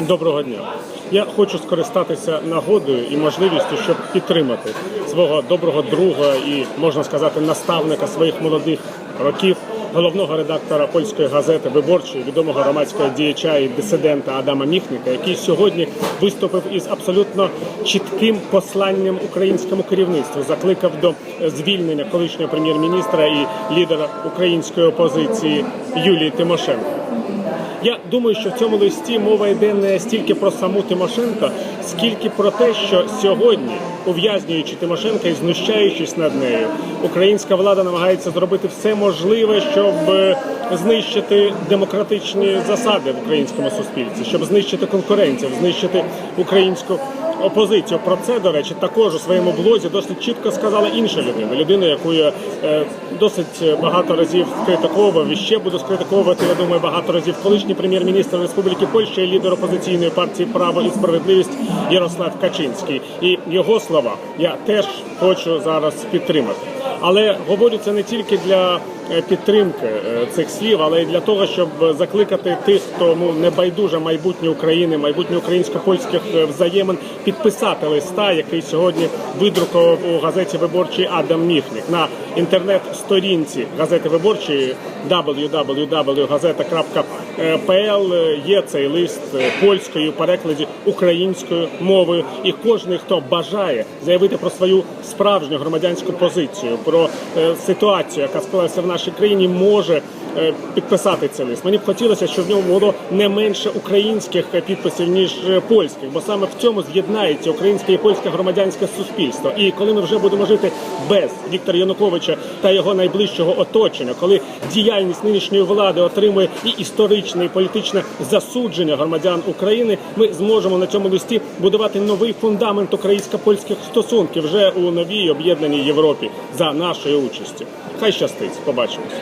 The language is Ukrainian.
Доброго дня. Я хочу скористатися нагодою і можливістю, щоб підтримати свого доброго друга і можна сказати наставника своїх молодих років, головного редактора польської газети Виборчої, відомого громадського діяча і дисидента Адама Міхніка, який сьогодні виступив із абсолютно чітким посланням українському керівництву, закликав до звільнення колишнього прем'єр-міністра і лідера української опозиції Юлії Тимошенко. Я думаю, що в цьому листі мова йде не стільки про саму Тимошенко, скільки про те, що сьогодні, ув'язнюючи Тимошенка і знущаючись над нею, українська влада намагається зробити все можливе, щоб е, знищити демократичні засади в українському суспільстві, щоб знищити конкуренцію, знищити українську опозицію. Про це, до речі, також у своєму блозі досить чітко сказала інша людина. Людина, яку я е, досить багато разів критиковував і ще буду скритиковувати, я думаю, багато разів. Колишній прем'єр-міністр Республіки Польща і лідер опозиційної партії Право і справедливість Ярослав Качинський. І його слова я теж хочу зараз підтримати. Але говорю це не тільки для підтримки е, цих слів, але й для того, щоб закликати тих, хто ну не байдуже майбутнє України, майбутнє українсько-польських е, взаємин, підписати листа, який сьогодні видрукував у газеті виборчій Адам Міхнік на інтернет-сторінці газети виборчої www.gazeta.pl є цей лист е, польською, перекладі українською мовою, і кожен, хто бажає заявити про свою справжню громадянську позицію, про е, ситуацію, яка склалася в нашій країні, може е, підписати цей лист. Мені б хотілося, щоб в ньому було не менше українських е, підписів ніж е, польських, бо саме в цьому з'єднається українське і польське громадянське суспільство. І коли ми вже будемо жити без Віктора Януковича та його найближчого оточення, коли діяльність нинішньої влади отримує і історичне, і політичне засудження громадян України, ми зможемо на цьому листі будувати новий фундамент українсько-польських стосунків вже у новій об'єднаній Європі за нашої участі. Хай щастить, побачимось.